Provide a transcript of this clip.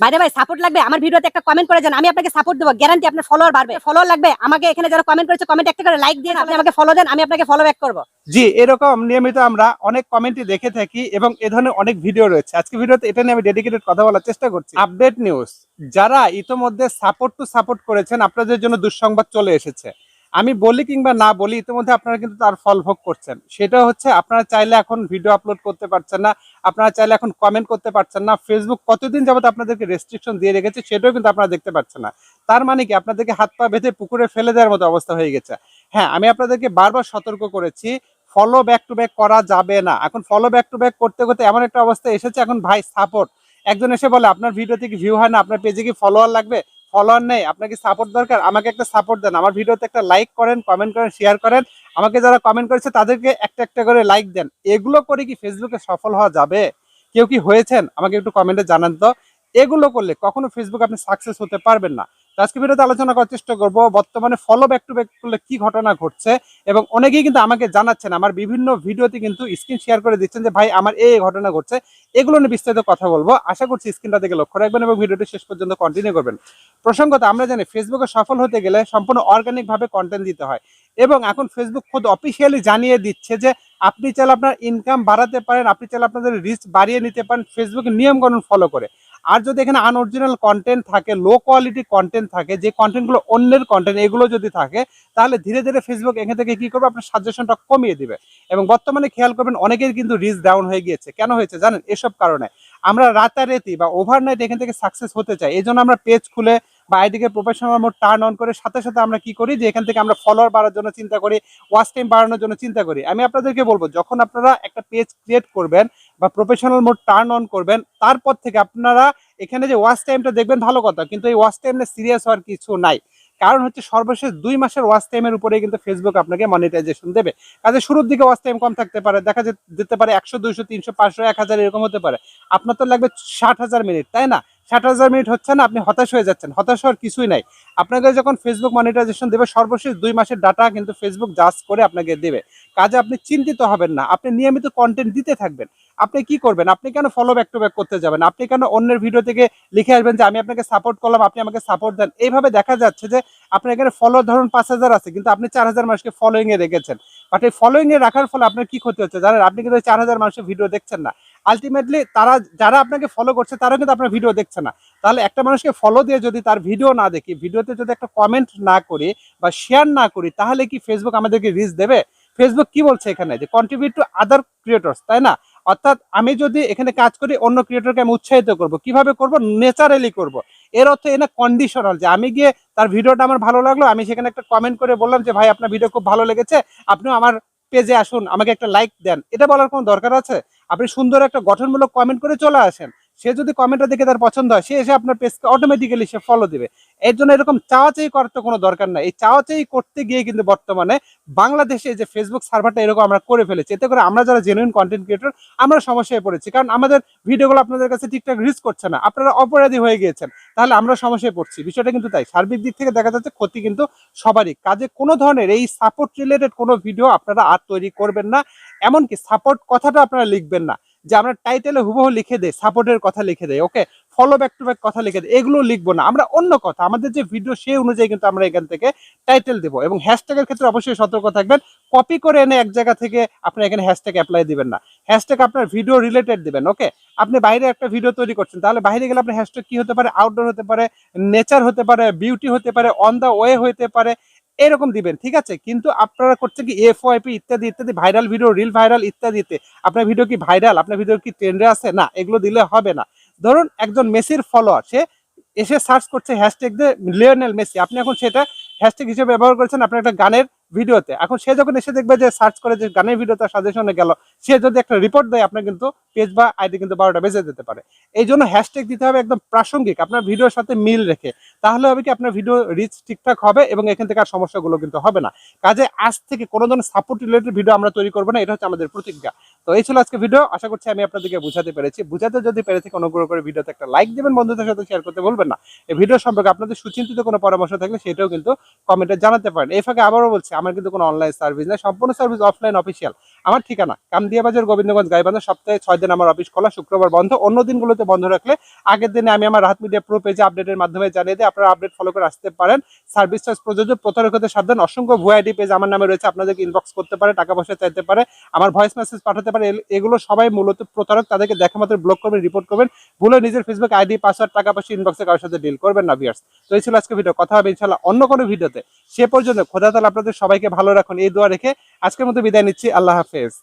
বাইরে ভাই সাপোর্ট লাগবে? আমার ভিডিওতে একটা কমেন্ট করে যান আমি আপনাকে সাপোর্ট দেবো। গ্যারান্টি আপনার ফলোয়ার বাড়বে। ফলোয়ার লাগবে? আমাকে এখানে যারা কমেন্ট করেছে কমেন্ট একটা করে লাইক দিয়ে আপনি আমাকে ফলো দেন আমি আপনাকে ফলো ব্যাক করব। জি এরকম নিয়মিত আমরা অনেক কমেন্টই দেখে থাকি এবং এ ধরনের অনেক ভিডিও রয়েছে। আজকে ভিডিওতে এটা নিয়ে আমি ডেডিকেটেড কথা বলার চেষ্টা করছি। আপডেট নিউজ যারা ইতোমধ্যে সাপোর্ট টু সাপোর্ট করেছেন আপনাদের জন্য দুঃসংবাদ চলে এসেছে। আমি বলি কিংবা না বলি, ইতিমধ্যে আপনারা কিন্তু তার ফল ভোগ করছেন। সেটা হচ্ছে আপনারা চাইলে এখন ভিডিও আপলোড করতে পারছেন না, আপনারা চাইলে এখন কমেন্ট করতে পারছেন না ফেসবুক কতদিন যাবত আপনাদেরকে রেস্ট্রিকশন দিয়ে রেখেছে সেটাও কিন্তু আপনারা দেখতে পাচ্ছেন না। তার মানে কি? আপনাদেরকে হাত পা বেঁধে পুকুরে ফেলে দেওয়ার মতো অবস্থা হয়ে গেছে। হ্যাঁ আমি আপনাদেরকে বারবার সতর্ক করেছি ফলো ব্যাক টু ব্যাক করা যাবে না। এখন ফলো ব্যাক টু ব্যাক করতে করতে এমন একটা অবস্থা এসেছে, এখন ভাই সাপোর্ট একজন এসে বলে, আপনার ভিডিও থেকে ভিউ হয় না? আপনার পেজে কি ফলোয়ার লাগবে? ফলোয়ার নেই আপনাকে সাপোর্ট দরকার? আমাকে একটা সাপোর্ট দেন, আমার ভিডিওতে একটা লাইক করেন কমেন্ট করেন শেয়ার করেন। আমাকে যারা কমেন্ট করেছে, তাদেরকে একটা একটা করে লাইক দেন। এগুলো করে কি ফেসবুকে সফল হওয়া যাবে? কেউ কি হয়েছেন? আমাকে একটু কমেন্টে জানান তো। এগুলো করলে কখনো ফেসবুক আপনি সাকসেস হতে পারবেন না। আজকে ভিডিওতে আলোচনা করার চেষ্টা করব, বর্তমানে ফলো ব্যাক টু ব্যাক করলে কি ঘটনা ঘটছে এবং অনেকেই কিন্তু আমাকে জানাচ্ছেন, আমার বিভিন্ন ভিডিওতে কিন্তু স্ক্রিন শেয়ার করে দিচ্ছেন যে, ভাই, আমার এই ঘটনা ঘটছে। এগুলো নিয়ে বিস্তারিত কথা বলব। আশা করছি স্ক্রিনটা থেকে লক্ষ্য রাখবেন এবং ভিডিওটি শেষ পর্যন্ত কন্টিনিউ করবেন। প্রসঙ্গত, আমরা জানি ফেসবুকে সফল হতে গেলে সম্পূর্ণ অর্গানিক ভাবে কন্টেন্ট দিতে হয় এবং এখন ফেসবুক খুদ অফিসিয়ালি জানিয়ে দিচ্ছে যে, আপনি চাইলে আপনার ইনকাম বাড়াতে পারেন, আপনি চাইলে আপনাদের রিস্ক বাড়িয়ে নিতে পারেন। ফেসবুকের নিয়মকানুন ফলো করে। আর যদি এখানে আনঅরিজিনাল কন্টেন্ট থাকে লো কোয়ালিটি কন্টেন্ট থাকে, যে কন্টেন্টগুলো অন্যের কন্টেন্ট এগুলো যদি থাকে, তাহলে ধীরে ধীরে ফেসবুক এখান থেকে কী করবে? আপনার সাজেশনটা কমিয়ে দিবে। এবং বর্তমানে খেয়াল করবেন, অনেকের কিন্তু রিচ ডাউন হয়ে গিয়েছে। কেন হয়েছে জানেন? এসব কারণে। আমরা রাতারাতি বা ওভারনাইট এখান থেকে সাকসেস হতে চাই। এই আমরা পেজ খুলে বা আইডিকে প্রফেশনাল মোড টার্ন অন করে সাথে সাথে আমরা কি করি? যে এখান থেকে আমরা ফলোয়ার বাড়ার জন্য চিন্তা করি ওয়াচ টাইম বাড়ানোর জন্য চিন্তা করি। আমি আপনাদেরকে বলব, যখন আপনারা একটা পেজ ক্রিয়েট করবেন বা প্রফেশনাল মোড টার্ন অন করবেন, তারপর থেকে আপনারা এখানে যে ওয়াচ টাইমটা দেখবেন ভালো কথা, কিন্তু এই ওয়াচ টাইম সিরিয়াস হওয়ার কিছু নাই। কারণ হচ্ছে সর্বশেষ দুই মাসের ওয়াচ টাইমের উপরে কিন্তু ফেসবুক আপনাকে মনিটাইজেশন দেবে। কাজে শুরুর দিকে ওয়াচ টাইম কম থাকতে পারে, দেখা যেতে পারে একশো, দুইশো, তিনশো, পাঁচশো, এক হাজার এরকম হতে পারে। আপনার তো লাগবে ষাট হাজার মিনিট তাই না? ষাট হাজার মিনিট হচ্ছে না, আপনি হতাশ হয়ে যাচ্ছেন। হতাশ হওয়ার কিছুই নাই। আপনাকে যখন ফেসবুক মনিটাইজেশন দেবে, সর্বশেষ দুই মাসের ডাটা কিন্তু ফেসবুক জাজ করে আপনাকে দেবে। কাজে আপনি চিন্তিত হবেন না, আপনি নিয়মিত কন্টেন্ট দিতে থাকবেন। আপনি কি করবেন? আপনি কেন ফলো ব্যাক টু ব্যাক করতে যাবেন? আপনি কেন অন্যের ভিডিও থেকে লিখে আসবেন যে, আমি আপনাকে সাপোর্ট করলাম, আপনি আমাকে সাপোর্ট দেন? এইভাবে দেখা যাচ্ছে যে, আপনার এখানে ফলো ধরুন পাঁচ হাজার আছে, কিন্তু আপনি চার হাজার মানুষকে ফলোইং এ রেখেছেন। বাট এই ফলোইং এ রাখার ফলে আপনার কি ক্ষতি হচ্ছে? জানেন, আপনি কিন্তু চার হাজার মানুষের ভিডিও দেখছেন না। আলটিমেটলি তারা যারা আপনাকে ফলো করছে তারাও কিন্তু আপনার ভিডিও দেখছে না। তাহলে একটা মানুষকে ফলো দিয়ে যদি তার ভিডিও না দেখি ভিডিওতে যদি একটা কমেন্ট না করি বা শেয়ার না করি, তাহলে কি ফেসবুক আমাদেরকে রিচ দেবে? ফেসবুক কি বলছে এখানে? যে কন্ট্রিবিউট টু আদার ক্রিয়েটর্স তাই না? অর্থাৎ আমি যদি এখানে কাজ করি, অন্য ক্রিয়েটরকে আমি উৎসাহিত করব। কীভাবে করব? ন্যাচারালি করব। এর অর্থ এনা কন্ডিশনাল যে আমি গিয়ে তার ভিডিওটা আমার ভালো লাগল, আমি সেখানে একটা কমেন্ট করে বললাম যে, ভাই, আপনার ভিডিও খুব ভালো লেগেছে। আপনিও আমার পেজে আসুন, আমাকে একটা লাইক দেন। এটা বলার কোনো দরকার আছে? আপনি সুন্দর একটা গঠনমূলক কমেন্ট করে চলে আসেন। সে যদি কমেন্টটা দেখে তার পছন্দ হয়, সে এসে আপনার পেজকে অটোমেটিক্যালি সে ফলো দিবে। এর জন্য এরকম চাওয়াচাই করার তো কোনো দরকার নাই। এই চাওয়াচাই করতে গিয়ে কিন্তু বর্তমানে বাংলাদেশে যে ফেসবুক সার্ভারটা এরকম আমরা করে ফেলেছি, এতে করে আমরা যারা জেনুইন কন্টেন্ট ক্রিয়েটর আমরা সমস্যায় পড়েছি। কারণ আমাদের ভিডিওগুলো আপনাদের কাছে ঠিকঠাক রিচ করছে না। আপনারা অপরাধী হয়ে গিয়েছেন। তাহলে আমরা সমস্যায় পড়ছি। বিষয়টা কিন্তু তাই। সার্বিক দিক থেকে দেখা যাচ্ছে ক্ষতি কিন্তু সবারই। কাজে কোনো ধরনের এই সাপোর্ট রিলেটেড কোনো ভিডিও আপনারা আর তৈরি করবেন না। এমনকি সাপোর্ট কথাটা আপনারা লিখবেন না। যে আমরা টাইটেলে হুবহু লিখে দেই সাপোর্টের কথা লিখে দেই okay follow back to back কথা লিখে দেয় এগুলো লিখব না। আমরা অন্য কথা, আমাদের যে ভিডিও সেই অনুযায়ী কিন্তু আমরা এখান থেকে টাইটেল দেবো এবং হ্যাশট্যাগের ক্ষেত্রে অবশ্যই সতর্ক থাকবেন। কপি করে এনে এক জায়গা থেকে আপনি এখানে হ্যাশট্যাগ অ্যাপ্লাই দিবেন না। হ্যাশট্যাগ আপনার ভিডিও রিলেটেড দিবেন ওকে আপনি বাইরে একটা ভিডিও তৈরি করছেন, তাহলে বাইরে গেলে আপনার হ্যাশট্যাগ কি হতে পারে? আউটডোর হতে পারে নেচার হতে পারে বিউটি হতে পারে অন দ্য ওয়ে হতে পারে এরকম দিবেন, ঠিক আছে? কিন্তু আপনারা করছে কি এফ ওয়াইপি ইত্যাদি ইত্যাদি ভাইরাল ভিডিও রিল ভাইরাল ইত্যাদিতে আপনার ভিডিও কি ভাইরাল আপনার ভিডিও কি ট্রেন্ডে আছে? না, এগুলো দিলে হবে না। ধরুন একজন মেসির ফলোয়ার সে এসে সার্চ করছে হ্যাশট্যাগ দিয়ে লিওনেল মেসি আপনি এখন সেটা হ্যাশট্যাগ হিসেবে ব্যবহার করেছেন আপনার একটা গানের ভিডিওতে এখন সে যখন এসে দেখবে যে সার্চ করে যে গানের তার সাজেশনে গেল সে যদি একটা রিপোর্ট দেয়, আপনার কিন্তু পেজ বা আইডি কিন্তু বারোটা বেজে যেতে পারে। এই জন্য হ্যাশট্যাগ দিতে হবে একদম প্রাসঙ্গিক, আপনার ভিডিওর সাথে মিল রেখে। তাহলে হবে কি, আপনার ভিডিও রিচ ঠিকঠাক হবে এবং এখান থেকে আর সমস্যাগুলো কিন্তু হবে না। কাজে আজ থেকে কোনো ধরনের সাপোর্ট রিলেটেড ভিডিও আমরা তৈরি করব না, এটা হচ্ছে আমাদের প্রতিজ্ঞা। তো এই ছিল আজকে ভিডিও আশা করছি আমি আপনাদেরকে বুঝাতে পেরেছি। বুঝাতে যদি পেরে থেকে, অনুগ্রহ করে ভিডিওতে একটা লাইক দেবেন, বন্ধুদের সাথে শেয়ার করতে বলবেন না। এই ভিডিও সম্পর্কে আপনাদের সুচিন্তিত কোনো পরামর্শ থাকলে সেটাও কিন্তু কমেন্টে জানাতে পারেন। এই ফাঁকে আবারও বলছি, আমার কিন্তু কোনো অনলাইন সার্ভিস নাই, সম্পূর্ণ সার্ভিস অফলাইন অফিসিয়াল আমার ঠিকানা কামদিয়া বাজার গোবিন্দগঞ্জ, গাইবান্ধা সপ্তাহে ছয় দিন আমার অফিস খোলা, শুক্রবার বন্ধ। অন্য দিনগুলোতে বন্ধ রাখলে আগের দিনে আমি আমার রাহাত মিডিয়া প্রো পেজে আপডেটের মাধ্যমে জানিয়ে দিই, আপনারা আপডেট ফলো করে আসতে পারেন। সার্ভিস চার্জ প্রযোজ্য, প্রতারকদের সাবধান অসংখ্য ভুয়াইডি পেজ আমার নামে রয়েছে আপনাদেরকে ইনবক্স করতে পারে, টাকা পয়সা চাইতে পারে, আমার ভয়েস মেসেজ পাঠাতে পারে এগুলো সবাই মূলত প্রতারক, তাদেরকে দেখা মাত্র ব্লক করবেন রিপোর্ট করবেন। ভুলে নিজের ফেসবুক আইডি পাসওয়ার্ড টাকা পয়সা ইনবক্সে কারোর সাথে ডিল করবেন না ভিয়ার্স তো এই ছিল আজকে ভিডিও কথা হবে ইনশাল্লাহ অন্য কোনো ভিডিওতে সে পর্যন্ত খোদা তালা আপনাদের সবাইকে ভালো রাখুন, এই দোয়া রেখে আজকের মতো বিদায় নিচ্ছি। আল্লাহ হাফেজ।